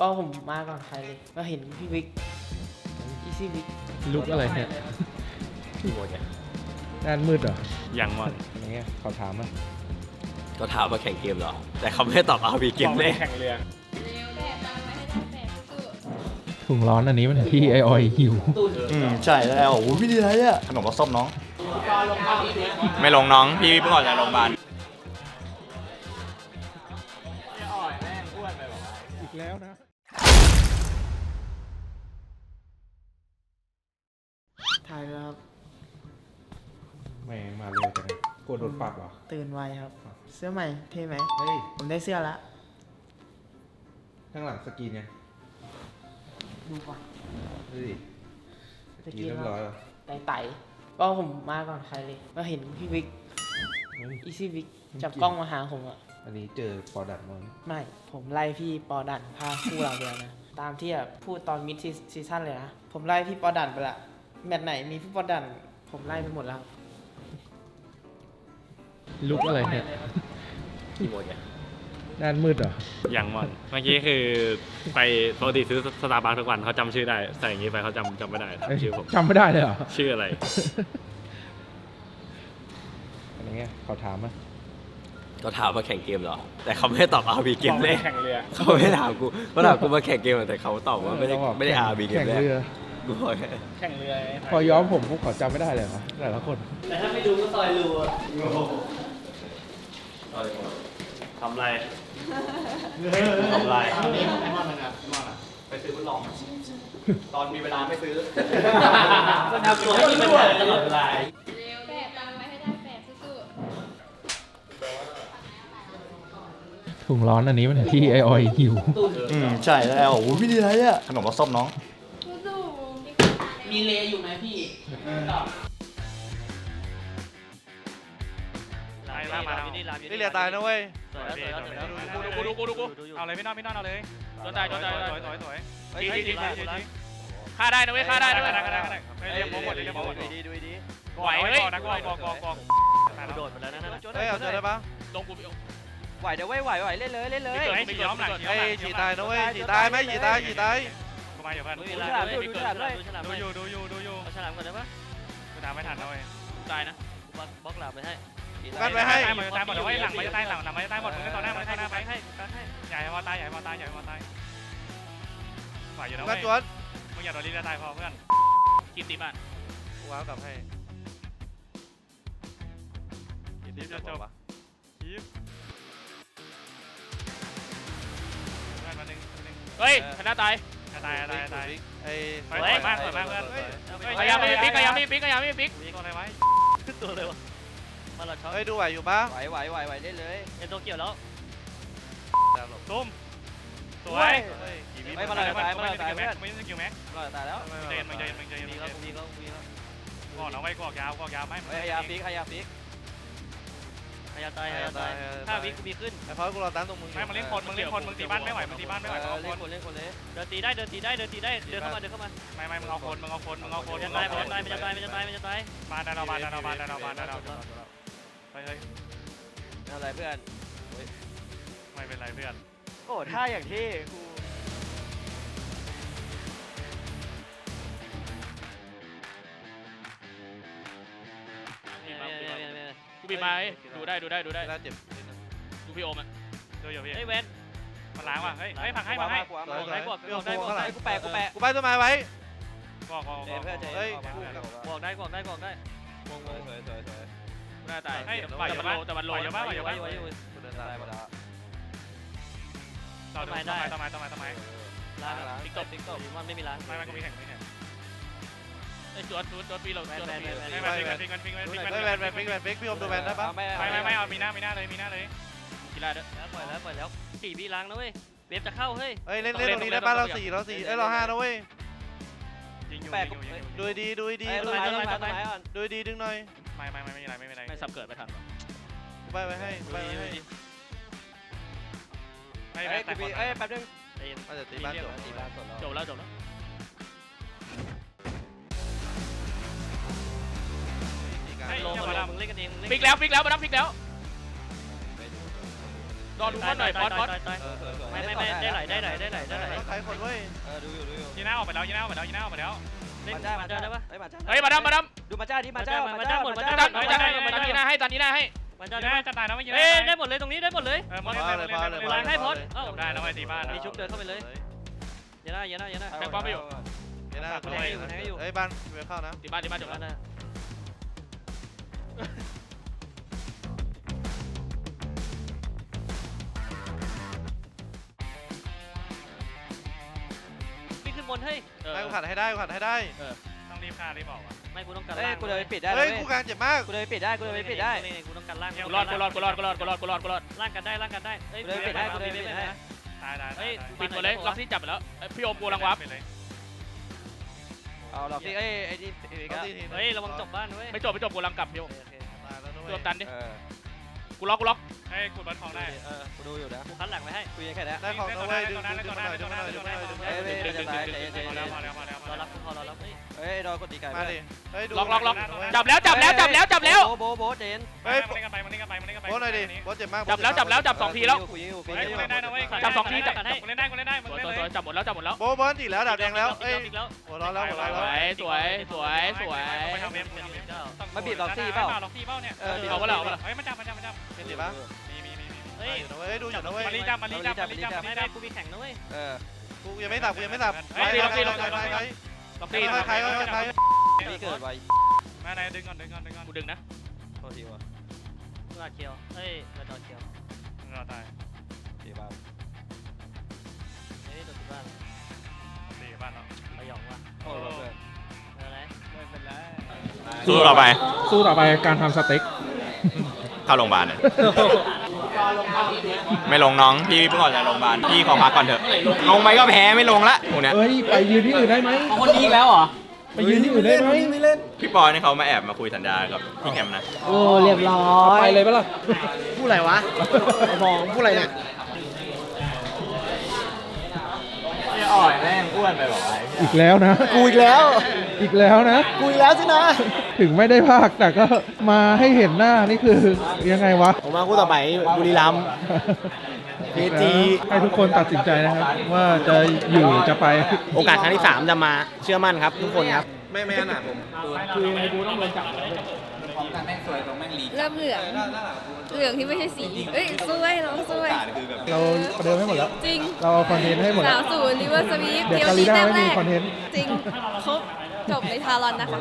ก็ผมมาก่อนใครเลยก็เห็นพี่วิกอีซี่วิกลุกอะไรเนี่ยพี่โมดไงด้านมืดเหรอยังวันอะไรเงี้ยขอถามอะก็ถามมาแข่งเกมเหรอ แต่เขาไม่ได้ตอบเอาวีเกมเลยแข่งเรือเร็วแดดตามมาให้ได้แดดสู้ถุงร้อนอันนี้มันที่ไอออยหิวอืมใช่แล้วโอ้โหพี่ดีไรอะขนมรสส้มน้อง ไม่ลงน้อง พี่เพิ่งออกจากโรงพยาบาล ลัวโดนปรับเหรอ ตื่นไวครับ เสื้อใหม่เท่ไหม เฮ้ย ผมได้เสื้อละ ข้างหลังสกรีนยังดูก่อนดูดิสกรีนเรียบร้อยแล้วไต่ไต่ก็ผมมาก่อนใครเลยก็เห็นพี่วิกเฮ้ย อีซี่วิกจับกล้องมาหาผมอะอันนี้เจอปอดัดมั้งไม่ ผมไล่พี่ปอดันพาคู่เราเดียวนะ ตามที่แบบพูดตอนมิดซีซั่นเลยนะ ผมไล่พี่ปอดันไปละ แมตช์ไหนมีพี่ปอดัน ผมไล่ไปหมดแล้ว ลุกอะไรเนี่ยพี่โมดไงด้านมืดเหรอยังวันเมื่อกี้คือไปปกติซื้อสตาร์บัคทุกวันเขาจำชื่อได้ ใส่อย่างนี้ไปเขาจำจำไม่ได้เอ้ยชื่อผมจำไม่ได้เลยเหรอ ชื่ออะไร อะไรเงี้ยขอถามอะก็ถามมาแข่งเกมเหรอ แต่เขาไม่ได้ตอบเอาวีเกมเลยแข่งเรือเขาไม่ได้ถามกูเขาถามกูมาแข่งเกมแต่เขาตอบว่าไม่ได้ต้องบอกไม่ได้อาวีเกมแข่งแรกเรือกูบอกแค่แข่งเรือพอย้อมผมพวกเขาจำไม่ได้เลยเหรอแต่ละคน แต่ถ้าไม่ดูก็ซอยรู อะทำไรทำไรก็ทำตัวให้มีปัญหาตลอดเวลาๆเร็วแดดตามมาให้ได้แดดสู้ถุงร้อนอันนี้มันที่ไอออยหิว อืมใช่แล้วโอ้โหพี่ดีไรอะขนมรสส้มน้อง ๆสู้มีเลอยู่ไหมพี่ไล่ล่ามาแล้วนี่เรียตายนะเว้ยดูดูกูดูกูดูกูเอาเลยพี่น้องพี่น้องเอาเลยโดนตายโดนตายสวยสวยสวยเฮ้ยจีจีดีจีดีจีดีฆ่าได้นะเว้ยฆ่าได้นะเว้ยฆ่าได้ฆ่าได้เรียกผมหมดเรียกผมหมดดูดีดูดีไหวเฮ้ยนะกอกอกอกอกโดดไปแล้วนะเฮ้ยเอาเจอได้ปะลงกูไหวเดี๋ยวไหวไหวไหวเล่นเลยเล่นเลยให้ฉีดย้อมหลังเฮ้ยฉีดตายนะเว้ยฉีดตายไหมฉีดตายฉีดตายกูมาอยู่เพื่อนดูฉลามดูฉลามด้วยดูอยู่ดูอยู่ดูอยู่เอาฉลามก่อนได้ปะกูตามไม่ทันนะเว้ยตายนะบล็อกบล็อกหลับไปให้ กันไปให้ ตายหมดตายหมดเลยหลังมันจะตายหลังหลังมันจะตายหมดมึงก็ต่อหน้ามันต่อหน้าไปให้ให้ใหญ่มาตายใหญ่มาตายใหญ่มาตายฝ่ายอยู่นะกัเว้นยจวนมึงอย่าโดนลิ้นตายพอเพื่อนกินตีบ้านว้าวกลับให้ยิบจะจบยิบเพื่อนมาหนึ่งหนึ่งเฮ้ยชนะตายตายตายตาย ไอ้สวยมากสวยมากเพื่อนพยายามไม่ปิ๊กพยายามไม่ปิ๊กพยายามไม่ปิ๊กตัวอะไรไว้ตัวเลยวะ มาหลอดช็อตเฮ้ยดูไหวอยู่ปะไหวไหวไหวไหวเล่นเลยเอ็นโตเกียวแล้วตุ้มสวยไม่มาหลอดตายมาหลอดตายเพื่อนไม่ได้สกิลแม็กหลอดตายแล้วเจนมึงเจนมึงเจนมีมึงก็เจนมีก็มีก็ก่อนเอาไว้กอกยาวกอกยาวไม่เฮ้ยยาฟิกให้ยาฟิกให้ยาตายให้ยาตายถ้าวิกูมีขึ้นไอ้พอกูรอตั้งตรงมึงไม่มึงเล่นคนมึงเล่นคนมึงตีบ้านไม่ไหวมึงตีบ้านไม่ไหวมึงเอาเล่คนนคนเล่นคนเลยเดินตีได้เดินตีได้เดินตีได้เดินเข้ามาเดินเข้ามาไม่ไม่มึงเอาคนมึงเอาคนมึงเอาคนมันจะตายมันจะตายมันจะตายมันจะตายมันจะตายมาได้เรามาได้เรามาได้เรามาได้เรา ไปเฮ้ยอะไรเพื่อนไม่เป็นไรเพื่อนโอ้ท่าอย่างที่กูกูบีมาดูได้ดูได้ดูได้น่าเจ็บดูพี่โอมอะดูอยู่พี่เฮ้ยเว้นมันล้างว่ะเฮ้ยเฮ้ยผักให้ผักให้กูได้บอกได้บอกได้กูแปะกูแปะกูไปต้นไม้ไว้บอกบอกเจ๊เพื่อนเจ๊เฮ้ยบอกได้บอกได้บอกได้วงวงสวยสวยสวยห น้าตายเฮ้ยไหวอยู่บ้านแต่มันโลอยู่บ้านไหวอยู่บ้านกูเดินตามมาแล้วเราดูทำไมทำไมทำไมทำไมล้างติ๊กต๊อกติ๊กต๊อกมันไม่มีล้างไม่ไม่กูมีแข่งมีแข่งไอ้จวดจวดจวดปีเราแมนจวดแมนปีแมนไม่ไม่ฟิกกันฟิกกันฟิกกันฟิกกันเฮ้ยแวนแวนฟิกแวนฟิกพี่อมดูแวนได้ปะไม่ไม่ไม่ไม่เอามีหน้ามีหน้าเลยมีหน้าเลยกีฬาเด้อปล่อยแล้วปล่อยแล้วสี่พี่ล้างนะเว้ยเวฟจะเข้าเฮ้ยเฮ้ยเล่นเล่นตรงนี้ได้ปะเราสี่เราสี่เอ้ยเราห้านะเว้ยยิงอยู่แปะยิงอยู่ยิงอยู่ดูดีดูดีต้นไม้ต้นไม้ต้นไม้ อ่อนดูดีดึงหน่อยไม่ไม่ไม่ไม่มีอะไรไม่มีอะไรไม่สับเกิดไปทันหรอกูไปไว้ให้ไปไว้ให้ไม่เฮ้ไม่ยแต่กูคมีนเอ้ยแป๊บนึงมาจะตีบ้านจบตีบ้านจบแล้วจบแล้วตีการลงมาลงมึงเล่นกันเองมึงเล่นฟิกแล้วฟิกแล้วมาดับฟิกแล้ว รอดูก่อนหน่อยฟอสฟอสไม่ไม่ไม่ได้ไหลได้ไหลได้ไหลได้ไหลต้องขายคนเว้ยยีน่าออกไปแล้วยีน่าออกไปแล้วยีน่าออกไปแล้วเล่นมาได้ได้ปะเฮ้ยมาดามมาดามดูมาจ้าดิมาจ้ามาจ้าหมดมาจ้าจัดจัดจัดยีน่าให้จัดยีน่าให้มาจ้ายีน่าจะตายนะไม่ยีน่าเอ้ได้หมดเลยตรงนี้ได้หมดเลยเออพอเลยพอเลยล้างให้พ้นเอ้าได้นะไว้ตีบ้านมีชุบเดินเข้าไปเลยเยน่าเยน่าเยน่าแทงป้อมไปอยู่เดี๋ยวนะเฮ้ยบ้านเวลเข้านะตีบ้านตีบ้านจบแล้วพี่ขึ้ บนเฮ้ยได้กูขัดให้ได้กูขัดให้ได้ต้องรีบฆ่ารีบบอกว่ะไม่กูต้องการเอ้ยล่างกูเดินไปปิดได้เฮ้ยนะกูเว้ยกลางเจ็บมาก กูเดินไปปิดได้กูเดินไปปิดได้นี่กูต้องการล่างกูรอดกูรอดกูรอดกูรอดกูรอดกูรอดกูรอดล่างกันได้ล่างกันได้เอ้ยกูเดินไปปิดได้กูเดินไปปิดได้ ตายตายเฮ้ยปิดหมดเลยล็อกที่จับไปแล้วพี่โอมกูรังวับเอาหรอกนี่เอ้ยไอ้นี่เอ้ยก็เฮ้ยระวังจบบ้านเว้ย ไม่จบไม่จบกูรังกลับพี่โอมโอเคตายแล้วนะรเว้วยมตันดิ เออ กูล็อกกูล็อกให้กูบอลทองได้เออกูดูอยู่นะกูคัดหลังไว้ให้กูยังแค่นี้ได้ของนะเว้ยดึงดึงดึงมาหน่อยดึงมาหน่อยดึงมาหน่อยดึงมาหเอ้น่อยยเว้ยจะตายใจเย็นใจมาเย็แล้วนมาแล้วมาแล้วรอรับกูพอรอรับเฮ้ยเฮ้ยรอกดดีไก่มาดิเฮ้ยดูล็อกล็อกล็อกจับแล้วจับแล้วจับแล้วจับแล้วโบโบโบเจนเฮ้ยมันเล่นกันไปมันเล่นกันไปมันเล่นกันไปโบหน่อยดิโบเจ็บมากจับแล้วจับแล้วจับสองทีแล้วกูยิงอยู่กูเฮ้ยยิงกูอยู่เล่นได้นะเว้ยจับสองทีจับกูเล่นได้กูเล่นได้มึงเล่นเลยจับหมดแล้วจับหมดแล้วโบโบตีแล้วดาบแดงแล้วเอ้ยอีกแล้วหัวร้อนแล้วหัวร้อนสแล้ววยสวยสวยสวยมาบีบล็อกซี่เปล่าล็อกซี่เปล่าเนี่ยเออเอาเปล่าเอาเปล่าเฮ้ยมันจับมันจับมันจับ เห็นดิปะมีมีมีมีเฮ้ยอยู่นะเว้ยดูอยู่นะเว้ยมาลีจับมาลีจับมาลีจับมาลีไม่จัได้บกูมีแข่งนะเว้ย เออกูยังไม่สับกูยังไม่สับเฮ้ยล็อกซี่ล็อกซี่ใครใครล็อกใครซี่ใครใครใครมีเกิดไวมาไหนดึงก่อนดึงก่อนดึงก่อนกูดึงนะโทษทีว่ะกูอาเคียวเฮ้ยกระโดดเคียวเราตายดีบ้าเฮ้ยโดดที่บ้านตีบ้านเราระยองว่ะโอ้โหเพื่อนอะไร ไม่เป็นไรสู้ต่อไป สู้ต่อไปการทำสเต็ก เข้าโรงพยาบาลเลยไม่ลงน้อง พี่เพิ่งออกจากโรงพยาบาล พี่ขอพักก่อนเถอะ ลงไปก็แพ้ไม่ลงละพวกเนี้ยเอ้ย ไปยืนที่อื่นได้ไหมคนนี้แล้วเหรอ ไปยืนที่อื่นได้ไหมพี่ปอยนี่เขามาแอบมาคุยสัญญากับพี่แคมป์นะ โอ้ เรียบร้อย ไปเลยปะล่ะ พูดอะไรวะ ไอ้บองพูดอะไรเนี่ย อ่อยแม่งอ้วนไปบอกไอีกแล้วนะ กูอีกแล้ว อีกแล้วนะ กูอีกแล้วสินะ ถึงไม่ได้ภาคแต่ก็มาให้เห็นหน้านี่คือยังไงวะ ผมมาคู่ต่อไปบุรีรัมย์ เวที ให้ทุกคนตัดสินใจนะครับ ว่าจะอยู่หรือจะไป โอกาสครั้งที่ 3 จะมาเชื่อมั่นครับทุกคนครับ ไม่ไม่ขนาดผม เริ่มเหลือง เหลืองที่ไม่ใช่สีเอ้ยสวยน้องสวยเราประเดิมให้หมดแล้ว จริงเราเอาคอนเทนต์ให้หมดสาแล้ววศูนย์ลิเวอร์สวีปเดี๋ยวเดียวกาลิดีน่าแต้มไม่แรมีกคอนเทนต์ จริง ครบ จบในทารอนนะคะ